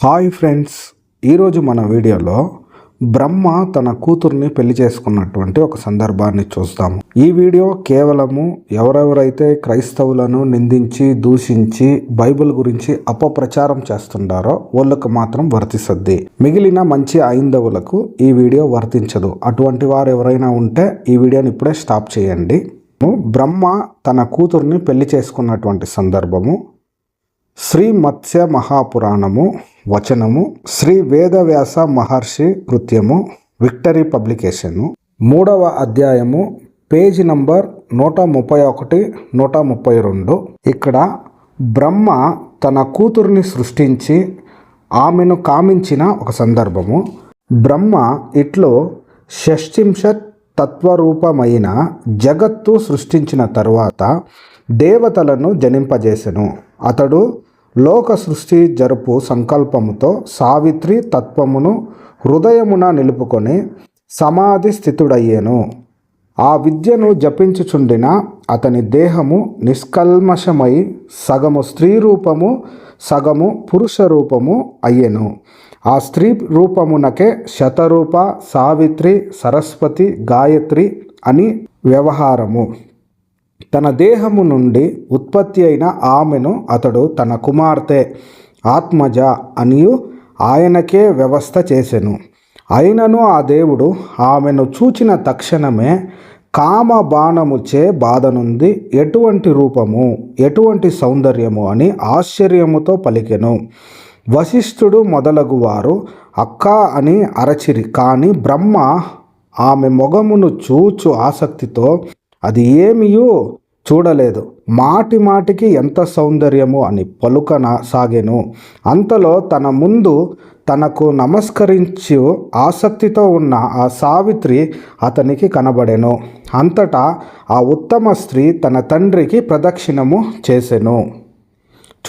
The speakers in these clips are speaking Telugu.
హాయ్ ఫ్రెండ్స్ ఈరోజు మన వీడియోలో బ్రహ్మ తన కూతుర్ని పెళ్ళి చేసుకున్నటువంటి ఒక సందర్భాన్ని చూస్తాము. ఈ వీడియో కేవలము ఎవరెవరైతే క్రైస్తవులను నిందించి దూషించి బైబిల్ గురించి అపప్రచారం చేస్తుంటారో వాళ్ళకు మాత్రం వర్తిస్తుంది మిగిలిన మంచి ఐందవులకు ఈ వీడియో వర్తించదు. అటువంటి వారు ఎవరైనా ఉంటే ఈ వీడియోని ఇప్పుడే స్టాప్ చేయండి. బ్రహ్మ తన కూతుర్ని పెళ్ళి చేసుకున్నటువంటి సందర్భము శ్రీ మత్స్య మహాపురాణము వచనము శ్రీ వేదవ్యాస మహర్షి కృత్యము విక్టరీ పబ్లికేషను. మూడవ అధ్యాయము పేజీ నంబర్ నూట ముప్పై ఒకటి నూట ముప్పై రెండు. ఇక్కడ బ్రహ్మ తన కూతుర్ని సృష్టించి ఆమెను కామించిన ఒక సందర్భము. బ్రహ్మ ఇట్లో షష్టింశత్ తత్వరూపమైన జగత్తు సృష్టించిన తరువాత దేవతలను జనింపజేసెను. అతడు లోక సృష్టి జరుపు సంకల్పముతో సావిత్రి తత్వమును హృదయమున నిలుపుకొని సమాధి స్థితుడయ్యేను. ఆ విద్యను జపించుచుండిన అతని దేహము నిష్కల్మషమై సగము స్త్రీ రూపము సగము పురుష రూపము అయ్యెను. ఆ స్త్రీ రూపమునకే శతరూప సావిత్రి సరస్వతి గాయత్రి అని వ్యవహారము. తన దేహము నుండి ఉత్పత్తి అయిన ఆమెను అతడు తన కుమార్తె ఆత్మజ అనియు ఆయనకే వ్యవస్థ చేసెను. అయినను ఆ దేవుడు ఆమెను చూచిన తక్షణమే కామ బాణముచే బాధనుంది. ఎటువంటి రూపము ఎటువంటి సౌందర్యము అని ఆశ్చర్యముతో పలికెను. వశిష్ఠుడు మొదలగు వారు అక్క అని అరచిరి. కానీ బ్రహ్మ ఆమె మొగమును చూచు ఆసక్తితో అది ఏమియో చూడలేదు. మాటి మాటికి ఎంత సౌందర్యము అని పలుకన సాగెను అంతలో తన ముందు తనకు నమస్కరించు ఆసక్తితో ఉన్న ఆ సావిత్రి అతనికి కనబడెను. అంతటా ఆ ఉత్తమ స్త్రీ తన తండ్రికి ప్రదక్షిణము చేసెను.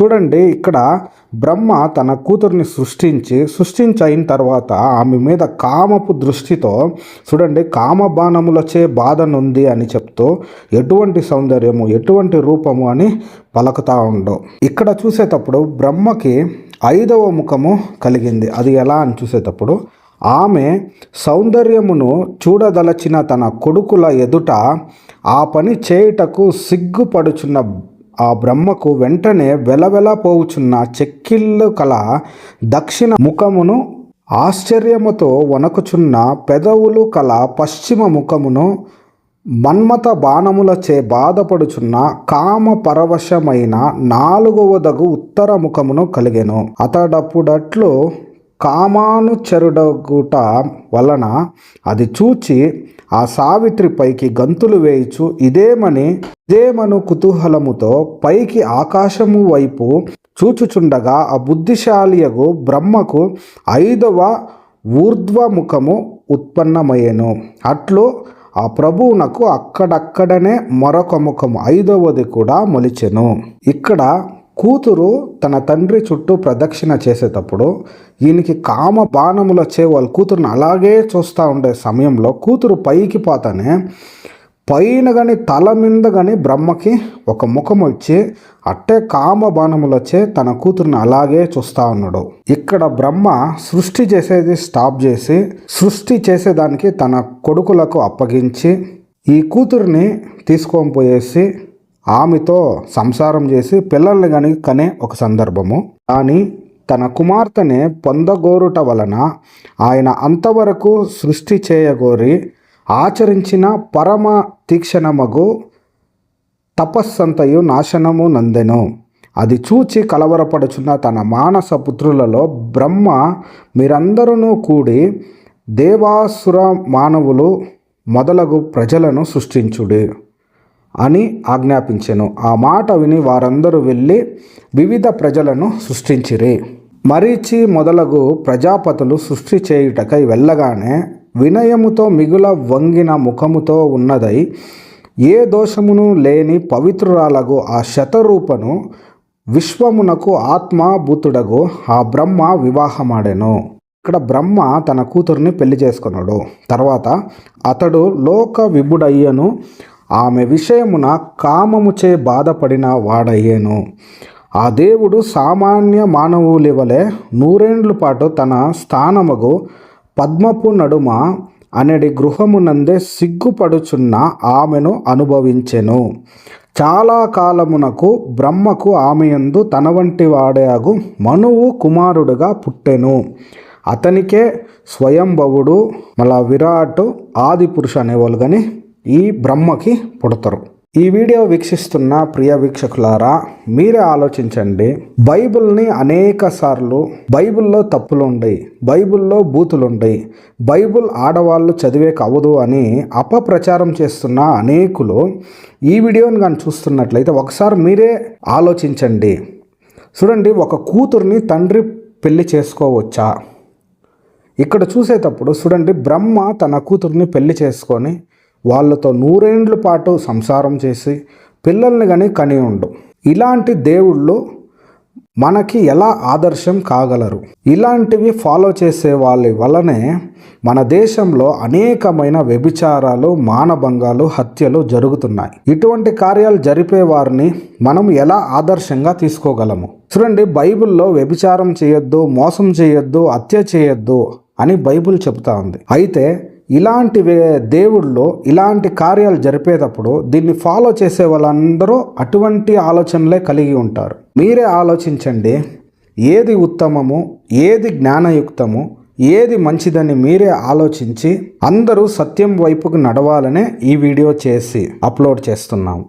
చూడండి ఇక్కడ బ్రహ్మ తన కూతుర్ని సృష్టించి సృష్టించి అయిన తర్వాత ఆమె మీద కామపు దృష్టితో చూడండి కామ బాణములచే బాధ నుంది అని చెప్తూ ఎటువంటి సౌందర్యము ఎటువంటి రూపము అని పలుకుతా ఉండు. ఇక్కడ చూసేటప్పుడు బ్రహ్మకి ఐదవ ముఖము కలిగింది. అది ఎలా అని చూసేటప్పుడు ఆమె సౌందర్యమును చూడదలచిన తన కొడుకుల ఎదుట ఆ పని చేయుటకు సిగ్గుపడుచున్న ఆ బ్రహ్మకు వెంటనే వెలవెల పోవుచున్న చెక్కిళ్ళు కల దక్షిణ ముఖమును ఆశ్చర్యముతో వణకుచున్న పెదవులు కల పశ్చిమ ముఖమును మన్మత బాణములచే బాధపడుచున్న కామ పరవశమైన నాలుగవదగు ఉత్తర ముఖమును కలిగెను. అతడప్పుడట్లు కామానుచరుడగుట వలన అది చూచి ఆ సావిత్రి పైకి గంతులు వేయుచు ఇదేమని ఇదేమను కుతూహలముతో పైకి ఆకాశము వైపు చూచుచుండగా ఆ బుద్ధిశాలియగు బ్రహ్మకు ఐదవ ఊర్ధ్వముఖము ఉత్పన్నమయ్యెను. అట్లు ఆ ప్రభువునకు అక్కడక్కడనే మరొక ముఖము ఐదవది కూడా మొలిచెను. ఇక్కడ కూతురు తన తండ్రి చుట్టూ ప్రదక్షిణ చేసేటప్పుడు ఈయనకి కామ బాణములొచ్చే వాళ్ళ కూతురుని అలాగే చూస్తూ ఉండే సమయంలో కూతురు పైకి పోతానే పైన కానీ తల మీద కానీ బ్రహ్మకి ఒక ముఖం వచ్చి అట్టే కామ బాణములొచ్చే తన కూతురుని అలాగే చూస్తూ ఉన్నాడు. ఇక్కడ బ్రహ్మ సృష్టి చేసేది స్టాప్ చేసి సృష్టి చేసేదానికి తన కొడుకులకు అప్పగించి ఈ కూతుర్ని తీసుకొని పోయేసి ఆమెతో సంసారం చేసి పిల్లల్ని కానీ కనే ఒక సందర్భము. కానీ తన కుమార్తెని పొందగోరుట వలన ఆయన అంతవరకు సృష్టి చేయగోరి ఆచరించిన పరమ తీక్షణమగు తపస్సంతయు నాశనము నందెను. అది చూచి కలవరపడుచున్న తన మానస పుత్రులలో బ్రహ్మ మీరందరూ కూడి దేవాసుర మానవులు మొదలగు ప్రజలను సృష్టించుడు. అని ఆజ్ఞాపించెను. ఆ మాట విని వారందరూ వెళ్ళి వివిధ ప్రజలను సృష్టించిరి. మరీచి మొదలగు ప్రజాపతులు సృష్టి చేయుటకై వెళ్ళగానే వినయముతో మిగుల వంగిన ముఖముతో ఉన్నదై ఏ దోషమును లేని పవిత్రురాలగు ఆ శతరూపను విశ్వమునకు ఆత్మభూతుడగు ఆ బ్రహ్మ వివాహమాడెను. ఇక్కడ బ్రహ్మ తన కూతుర్ని పెళ్ళి చేసుకున్నాడు తర్వాత అతడు లోక విభుడయ్యను ఆమె విషయమున కామముచే బాధపడిన వాడయ్యేను. ఆ దేవుడు సామాన్య మానవులి వలె నూరేండ్ల పాటు తన స్థానముగు పద్మపు నడుమ అనడి గృహమునందే సిగ్గుపడుచున్న ఆమెను అనుభవించెను. చాలా కాలమునకు బ్రహ్మకు ఆమె యందు తన వంటి వాడేగు మనువు కుమారుడుగా పుట్టెను. అతనికే స్వయంభవుడు మళ్ళా విరాట్ ఆది పురుష అనేవాళ్ళు కానీ ఈ బ్రహ్మకి పుడతారు. ఈ వీడియో వీక్షిస్తున్న ప్రియ వీక్షకులారా మీరే ఆలోచించండి. బైబిల్ని అనేక సార్లు బైబిల్లో తప్పులు ఉండయి బైబిల్లో బూతులు ఉండయి బైబిల్ ఆడవాళ్ళు చదివే కవదు అని అపప్రచారం చేస్తున్న అనేకులు ఈ వీడియోని కానీ చూస్తున్నట్లయితే ఒకసారి మీరే ఆలోచించండి. చూడండి ఒక కూతుర్ని తండ్రి పెళ్ళి చేసుకోవచ్చా? ఇక్కడ చూసేటప్పుడు చూడండి బ్రహ్మ తన కూతుర్ని పెళ్ళి చేసుకొని వాళ్ళతో నూరేండ్ల పాటు సంసారం చేసి పిల్లల్ని కానీ కని ఉండు. ఇలాంటి దేవుళ్ళు మనకి ఎలా ఆదర్శం కాగలరు? ఇలాంటివి ఫాలో చేసే వాళ్ళ వల్లనే మన దేశంలో అనేకమైన వ్యభిచారాలు మానభంగాలు హత్యలు జరుగుతున్నాయి. ఇటువంటి కార్యాలు జరిపే వారిని మనం ఎలా ఆదర్శంగా తీసుకోగలము? చూడండి బైబిల్లో వ్యభిచారం చేయొద్దు మోసం చేయొద్దు హత్య చేయొద్దు అని బైబిల్ చెబుతా ఉంది. అయితే ఇలాంటి వే- దేవుళ్ళు ఇలాంటి కార్యాలు జరిపేటప్పుడు దీన్ని ఫాలో చేసే వాళ్ళందరూ అటువంటి ఆలోచనలే కలిగి ఉంటారు. మీరే ఆలోచించండి ఏది ఉత్తమము ఏది జ్ఞానయుక్తము ఏది మంచిదని మీరే ఆలోచించి అందరూ సత్యం వైపుకు నడవాలనే ఈ వీడియో చేసి అప్లోడ్ చేస్తున్నాము.